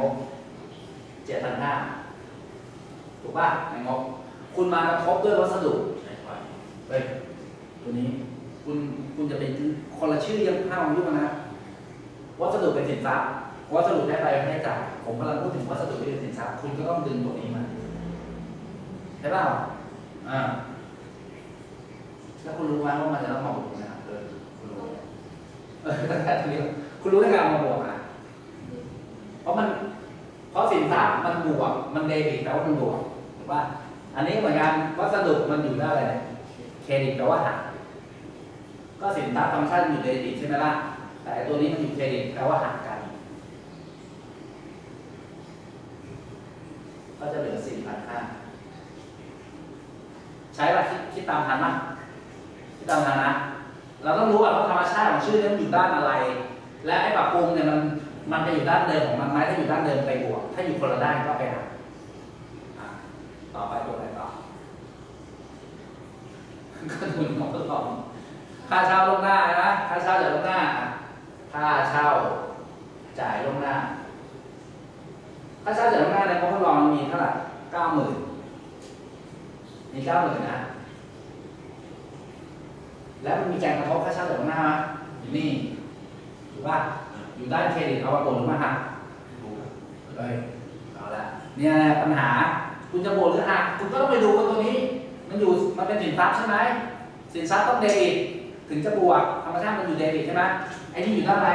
งบเจ็ดพันห้าถูกป่ะในงบคุณมากระทบด้วยวัสดุใช่ครับเฮ้ยตัวนี้คุณคุณจะเป็นคนละชื่อยังห้ามยุ่งนะวัสดุเป็นสินทรัพย์วัสดุได้ไปไม่ได้จ่ายผมกำลังพูดถึงวัสดุที่เป็นสินทรัพย์คุณก็ต้องดึงตัวนี้มาใช่เปล่าอ่าแล้วคุณรู้ไหมว่ามันจะต้องมาบวกนะครับเออคุณรู้เออตั้งแต่ทีเดียวคุณรู้ได้ไงเอามาบวกอะเพราะมัน บวก มันเดบิตแปลว่ามันบวกถูกป่ะอันนี้เหมือนกันวัสดุมันอยู่ได้อะไรเนี่ยเครดิตแปลว่าหักก็สินทรัพย์ฟังก์ชันอยู่เดบิตใช่ไหมล่ะ แต่ตัวนี้มันอยู่เครดิตแปลว่าหักกัน ก็จะเหลือสี่พันห้าใช้ว่าคิดคิดตามทันมั้ยคิดตามทันนะ เราต้องรู้ว่าธรรมชาติของชื่อนี้มันอยู่ด้านอะไร และไอ้ปรับปรุงเนี่ยมัน มันจะอยู่ด้านเดิมของมันไหมถ้าอยู่ด้านเดิมไปบวก ถ้าอยู่คนละด้านก็ไปหักต่อไปตัวไหนต่อก็ดูหมดต่อค่าเช่าล่วงหน้านะค่าเช่าจ่ายล่วงหน้า ค่าเช่าจ่ายล่วงหน้า ค่าเช่าจ่ายล่วงหน้าในงบทดลองมีเท่าไหร่เก้าหมื่นมีเก้าหมื่นนะ แล้วมันมีการกระทบค่าเช่าจ่ายล่วงหน้าไหมอยู่นี่ถูกป่ะ อยู่ด้านเครดิตเอามาโอนหรือมาหักรู้เอ้ยเอาละเนี่ยปัญหาคุณจะโบนหรือหักคุณก็ต้องไปดูว่าตัวนี้ มันอยู่มันเป็นสินทรัพย์ใช่ไหมสินทรัพย์ต้องเดบิตถึงจะบวกธรรมชาติมันอยู่เดบิตใช่ไหมไอ้นี่อยู่ด้านอะไร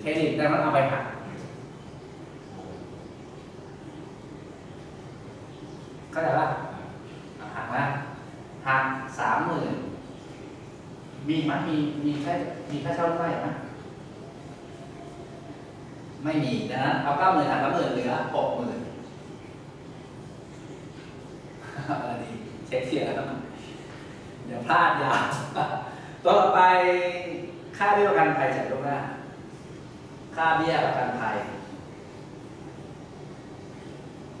เครดิตดังนั้นเอาไปหักเข้าใจป่ะอะหักนะหักสามหมื่นมีไหมมีมีแค่มีค่าเช่าเท่าไหร่ไหม ไม่มีดังนั้นเอาเก้าหมื่นหักสามหมื่นเหลือหกหมื่นอะไรดีเช็คเสียแล้วเดี๋ยวพลาดยาตัวต่อไปค่าเบี้ยประกันภัยจ่ายล่วงหน้า ค่าเบี้ยประกันภัย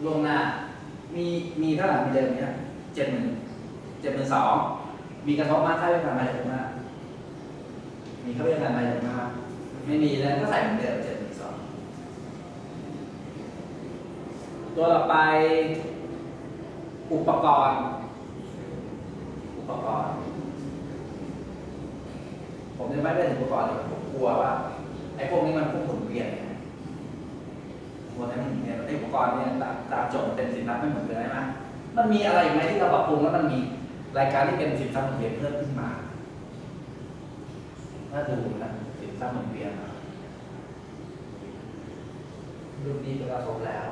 ล่วงหน้า มีมีเท่าไหร่มีเดิมเนี่ยเจ็ดหมื่นเจ็ดหมื่นสองมีกระทบมากค่าเบี้ยประกันภัยจ่ายล่วงหน้ามีค่าเบี้ยประกันภัยจ่ายล่วงหน้าไม่มีแล้วก็ใส่เหมือนเดิมเจ็ดหมื่นสอง ตัวต่อไปอุปกรณ์ อุปกรณ์ ผมจะไม่เป็นอุปกรณ์เลยผมกลัวว่าไอ้พวกนี้มันพุ่งหมุนเวียนเนี่ยพวกนี้มันเนี่ยไอ้อุปกรณ์เนี่ยตามตามโจทย์มันเป็นสินทรัพย์ไม่เหมือนกันใช่ไหมมันมีอะไรอีกไหมที่เราปรับปรุงแล้วมันมีรายการที่เป็นสินทรัพย์หมุนเวียนเพิ่มขึ้นมาถ้าดูนะสินทรัพย์หมุนเวียนรูปนี้ก็กระทบแล้ว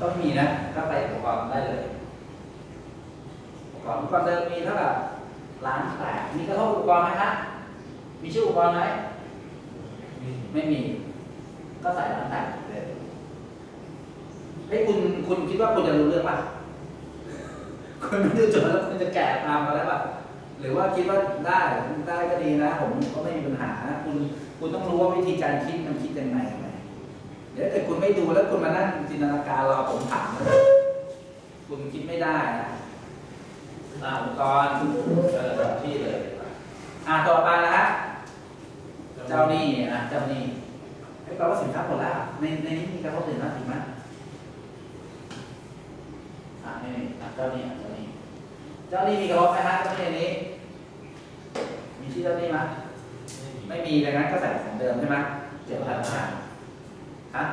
ก็มีนะก็ไปอุปกรณ์ได้เลยอุปกรณ์อุปกรณ์เดิมมีเท่ากับล้านแปดมีกระทบอุปกรณ์ไหมฮะมีชื่ออุปกรณ์ไหมไม่มี ก็ใส่ล้านแปดเลยเฮ้ยคุณคุณคิดว่าคุณจะรู้เรื่องป่ะคุณไม่ดูโจทย์แล้วคุณจะแกะตามมาแล้วป่ะหรือว่าคิดว่าได้ได้ก็ดีนะ ผมก็ไม่มีปัญหาคุณคุณต้องรู้ว่าวิธีการคิดมันคิดยังไงไง เดี๋ยวถ้าคุณไม่ดูแล้วคุณมานั่งจินตนาการรอผมถามคุณคิดไม่ได้นะอาอุปกรเออที่เลยอ่าต่อไปนะฮะเจ้าหนี้อะเจ้าหนี้ให้แปลว่าสินค้าหมดแล้วในในนี้มีการทบสินค้าถูกไหมอ่านี่อะเจ้าหนี้อะเจ้าหนี้เจ้าหนี้มีกระทบไหมฮะเจ้านี้อันนี้ มีชื่อเจ้าหนี้ไหมไม่มีดังนั้นก็ใส่ของเดิมใช่ไหมเจ็ดพันห้า ฮะ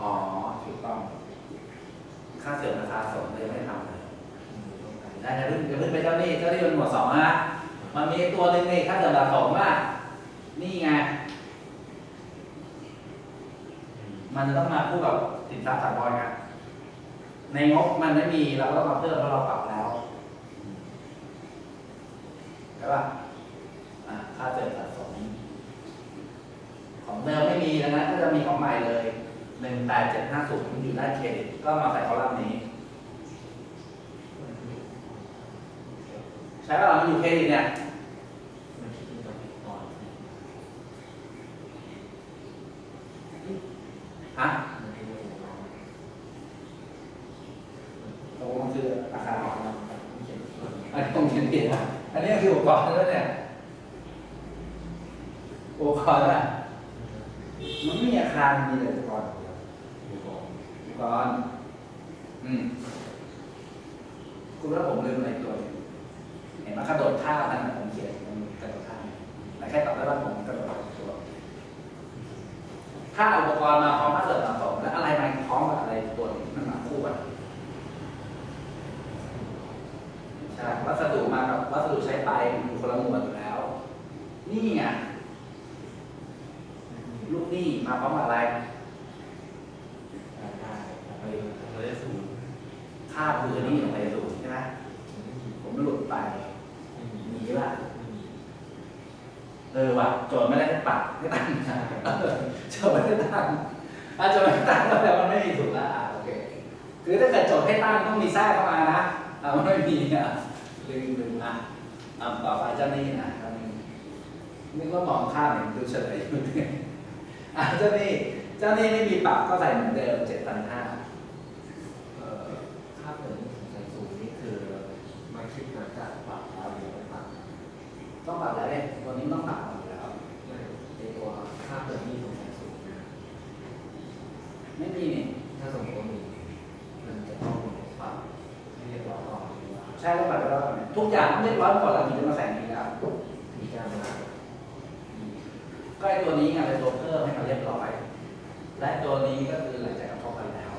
อ๋อถูกต้องค่าเสื่อมราคาสมเลยไม่ทำเลยได้จะขึ้นจะขึ้นไปเจ้าหนี้เจ้าหนี้มันหมวดสองนะมันมีตัวหนึ่งนี่ค่าเสื่อมราคาสมว่านี่ไงมันจะต้องมาคู่กับสินทรัพย์ถาวรไงในงบมันไม่มีเราก็ต้องมาเพิ่มเพราะเราปรับแล้ว ใช่ป่ะอ่าค่าเสื่อมสะสม ของเดิมไม่มีดังนั้นก็จะมีของใหม่เลยหนึ่ง แปดเจ็ดห้าศูนย์อยู่ด้านเครดิตก็มาใส่คอลัมน์นี้ ใช่ป่ะมันอยู่เครดิตเนี่ยมันคิดว่าจะไปก่อนฮะมันเป็นเรื่องของเราตกลงมันคือราคาอันนี้ต้องเขียนผิดนะอันนี้คืออุปกรณ์ด้วเนี่ยอุปกรณ์อะมันไม่มีอาคารมีแต่อุปกรณ์ ก่อนอุปกรณ์อืม คุณว่าผมลืมอะไรตัวเห็นไหมกระโดดท่ามันนผมเขียนมันกระโดดท่าแต่แค่ตอบได้ว่าผมกระโดดตัว ถ้าอุปกรณ์มาพร้อมมาเสริมมาสมแล้วอะไรมาพร้อมกับอะไรตัวนี้มันมาคู่กันใช่วัสดุมากับวัสดุใช้ไปมันอยู่คนละหมวดอยู่แล้ว นี่ไงลูกหนี้มาพร้อมกับอะไร ได้ได้ไปทำได้สูง ค่าพื้นหนี้ของไปสูงใช่ไหมไม่มีผมหลุดไปไม่มีมีป่ะไม่มีเออว่ะโจทย์ไม่ได้ให้ปรับให้ตั้งใช่โจทย์ไม่ได้ตั้งถ้าโจทย์ไม่ได้ตั้งก็แปลว่ามันไม่มีถูกแล้วอะโอเคคือถ้าเกิดโจทย์ให้ตั้งต้องมีแทรกเข้ามานะอ่ามันไม่มีอะลืมลืมอะอะต่อไปเจ้าหนี้นะเจ้าหนี้นึกว่ามองข้ามเห็นดูเฉลยอยู่เนี่ยอะเจ้าหนี้เจ้าหนี้ไม่มีปรับก็ใส่เหมือนเดิมเจ็ดพันห้า เอ่อค่าเปิดนี่ของใส่สูงนี่คือมาคิดมาจากปรับแล้วหรือไม่ปรับ ต้องปรับแล้วเนี่ยตัวนี้ต้องปรับอยู่แล้วในตัวค่าเปิดนี่ของใส่สูงนะไม่มีนี่ถ้าสมมติว่ามีมันจะต้องปรับให้เรียบร้อยก่อนใช่ต้องปรับแล้วก่อนเนี่ยทุกอย่างต้องเรียบร้อยก่อนแล้วถึงจะมาใส่นี้แล้วมีการมาก็ไอตัวนี้ไงเป็นตัวเพิ่มให้มันเรียบร้อย และตัวนี้ก็คือหลังจากกระทบกันแล้ว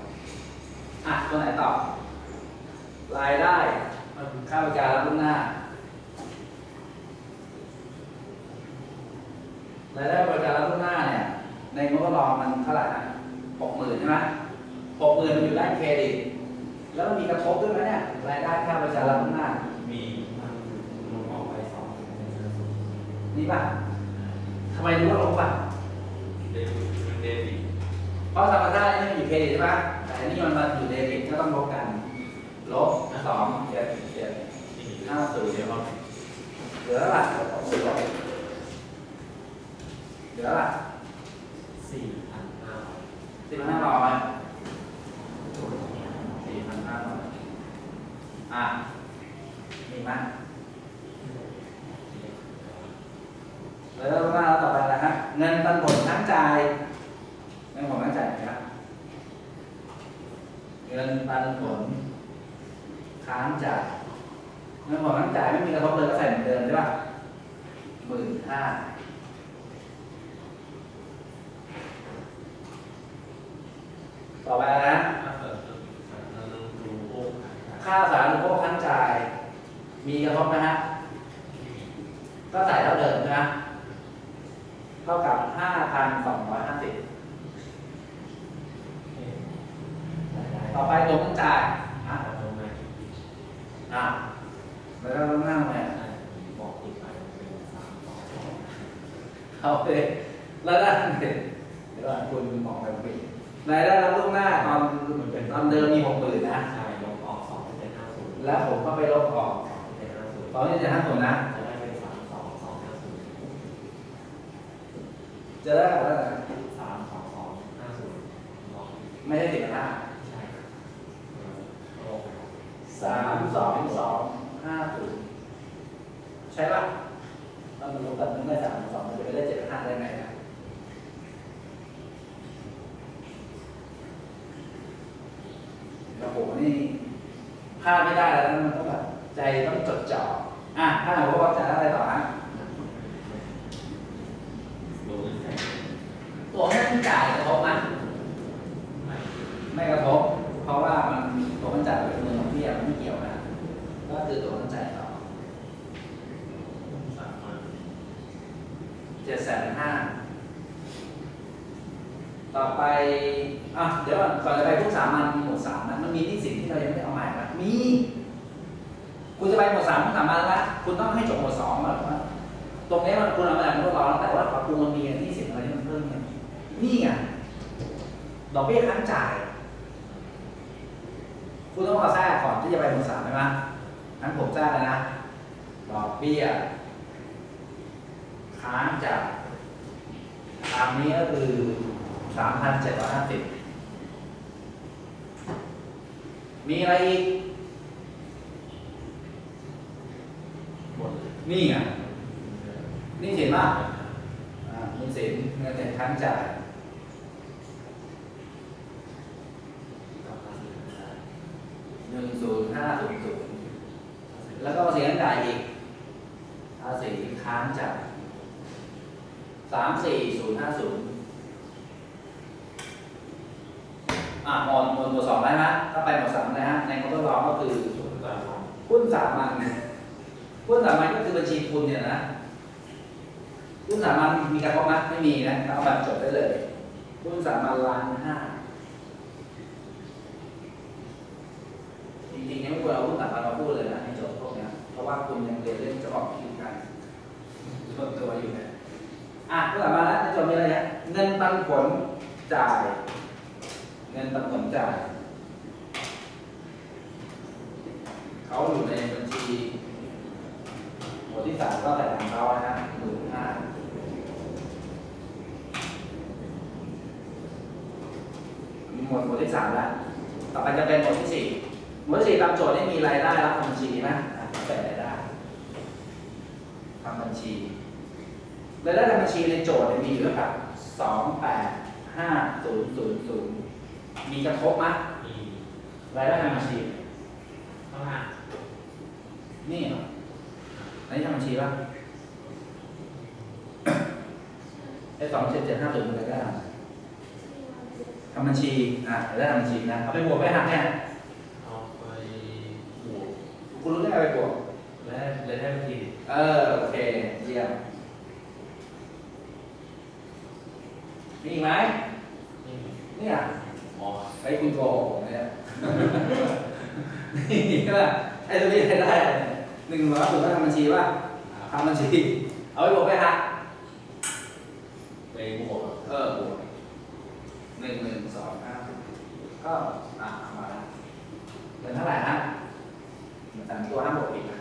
อะตัวไหนต่อรายได้ค่าบริการรับล่วงหน้า รายได้บริการรับล่วงหน้าเนี่ย ในงบประมาณมันเท่าไหร่นะหกหมื่นใช่ไหมหกหมื่นมันอยู่ด้านเครดิต แล้วมันมีกระทบด้วยไหมเนี่ย รายได้ค่าบริการรับล่วงหน้า มีมันลงออกไปสองในห้าสูงนี่ป่ะทำไมรู้ว่าลบป่ะเดบิตเดบิตเพราะธรรมชาตินี่มันอยู่เครดิตใช่ปะแต่อันนี้มันมาอยู่เดบิตก็ต้องลบกัน ลบสองเจ็ดเจ็ดที่มีห้าศูนย์เดี๋ยวเราเหลือเท่าไหร่ หลือเท่าไหร่สี่พันห้าร้อยสิบห้าร้อยสี่พันห้าร้อยอะมีไหมแล้วว่าต่อไปอะไรฮะเงินปันผลค้งจ่ายเงินผลค้งจ่ายนะครับเงินปันผลค้างจ่ายเงินผลค้งจ่ายไม่มีกระทบเลยก็ใส่เหมือนเดิมใช่ป่ะหมื่นห้า ต่อไปนะค่าสารณูปโภคค้างจ่าย มีกระทบไหมฮะ ก็ใส่เท่าเดิมใช่ไหมเท่ากับห้าพันสองร้อยห้าสิบต่อไปตัวค้างจ่ายอะอะแล้วก็ต้องนั่งไหมใช่บอกติดไปเป็นสามสองสอเอาเลยแล้วได้เดี๋ยวก่อนคุณมองไปผิด รายได้รับล่วงหน้าตอนตอนเดิมมีหกหมื่นนะ ใช่ลงออกสองเป็นห้าศูนย์แล้วผมก็ไปลบออกสองเป็นห้าศูนย์ตอนนี้จะห้าศูนย์นะ จะได้เป็นสามสองสองห้าศูนย์จะได้อะไรนะสามสองสองห้าศูนย์ลองไม่ใช่สิบห้าใช่โอ้สามสองสองห้าศูนย์ใช่ป่ะเรามันลบกันมันได้สามสองมันจะไปได้เจ็ดห้าได้ไงนะโอ้โหนี่ พลาดไม่ได้แล้วนะมันต้องแบบใจต้องจดจ่ออะถ้าหากว่าจะอะไรต่อฮะดูแค่ตัวค่าใช้จ่ายกระทบไหมไม่ไม่กระทบ เพราะว่ามันตัวมันจ่ายเป็นเงินของพี่มันไม่เกี่ยวนะก็คือตัวมันจ่ายต่อสามพันเจ็ดแสนห้าต่อไปอะเดี๋ยวก่อนก่อนจะไปพวกสามัญหมวดสามนะมันมีที่สิ่งที่เรายังไม่ได้เอาใหม่นะ มีคุณจะไปหมวดสามหมวดสามัญแล้วคุณต้องให้จบหมวดสองก่อนว่าตรงนี้มันคุณเอามาจากทดลองแต่ว่าปรับปรุงมันมีที่สิ่งอะไรที่มันเพิ่มเนี่ยนี่ไงดอกเบี้ยค้างจ่าย คุณต้องมาแทรกก่อนที่จะไปหมวดสามใช่ไหมงั้นผมแทรกเลยนะดอกเบี้ยค้างจ่ากตามนี้ก็คือสามพันเจ็ดร้อยห้าสิบมีอะไรอีก หมดเลย ม นี่ไงนี่สินป่ะอ่านี่สินเงินเดือนค้างจ่ายหนึ่งศูนย์ห้าศูนย์ศูนย์แล้วก็ภาษีค้างจ่ายอีกภาษีค้างจ่ายสามสี่ศูนย์ห้าศูนย์อะหมวดหมวดหมวดสองได้ไหมถ้าไปหมวดสามนะฮะในคำทดลองก็คือศูนย์สามสองหุ้นสามัญ หุ้นสามัญก็คือบัญชีทุนเนี่ยนะหุ้นสามัญมีกระทบไหมไม่มีนะเอาแบบจดได้เลยหุ้นสามัญล้านห้าจริงๆยังไม่ควรเอาหุ้นสามัญมาพูดเลยนะในโจทย์พวกเนี้ยเพราะว่าคุณยังเรียนเรื่องจะบอกคิวกันส่วนตัวอยู่เนี่ยอะหุ้นสามัญแล้วในโจทย์มีอะไรเนี่ยเงินปันผลจ่าย เงินปันผลจ่ายเขาอยู่ในบัญชี ที่สามก็แต่ของเขานะฮะหมื่นห้ามีหมวดหมวดที่สามแล้ว ต่อไปจะเป็นหมวดที่สี่หมวดที่สี่ตามโจทย์นี่มีรายได้รับทำบัญชีนะอะแปดรายได้ทำบัญชีรายได้ทำบัญชีในโจทย์เนี่ยมีอยู่เท่ากับสองแปดห้าศูนย์ศูนย์ศูนย์มีกระทบไหมมีรายได้ทำบัญชีข้างหน้านี่เหรอ อันนี้ทำบัญชีป่ะไอ้สองเจ็ดเจ็ดห้าศูนย์มันก็ได้ทำบัญชี อะเดี๋ยวได้ทำบัญชีนะ เอาไปบวกไปหักเนี่ยเอาไปบวกคุณรู้ได้ไงไปบวก และและได้บัญชีเออ โอเค เยี่ยม มีอีกไหมนี่เนี่ยอ๋อไอ้คุณโกหกผมเนี่ย นี่ก็ไอ้ตัวนี้ได้อะไร หนึ่งร้อยถูกต้องทำบัญชีป่ะทำบัญชีเอาไปบวกไปฮะไปบวกเออบวกหนึ่งหนึ่งสองห้าก็อะเอามาแล้วเป็นเท่าไหร่ฮะสามตัวห้าบวกอีกนะ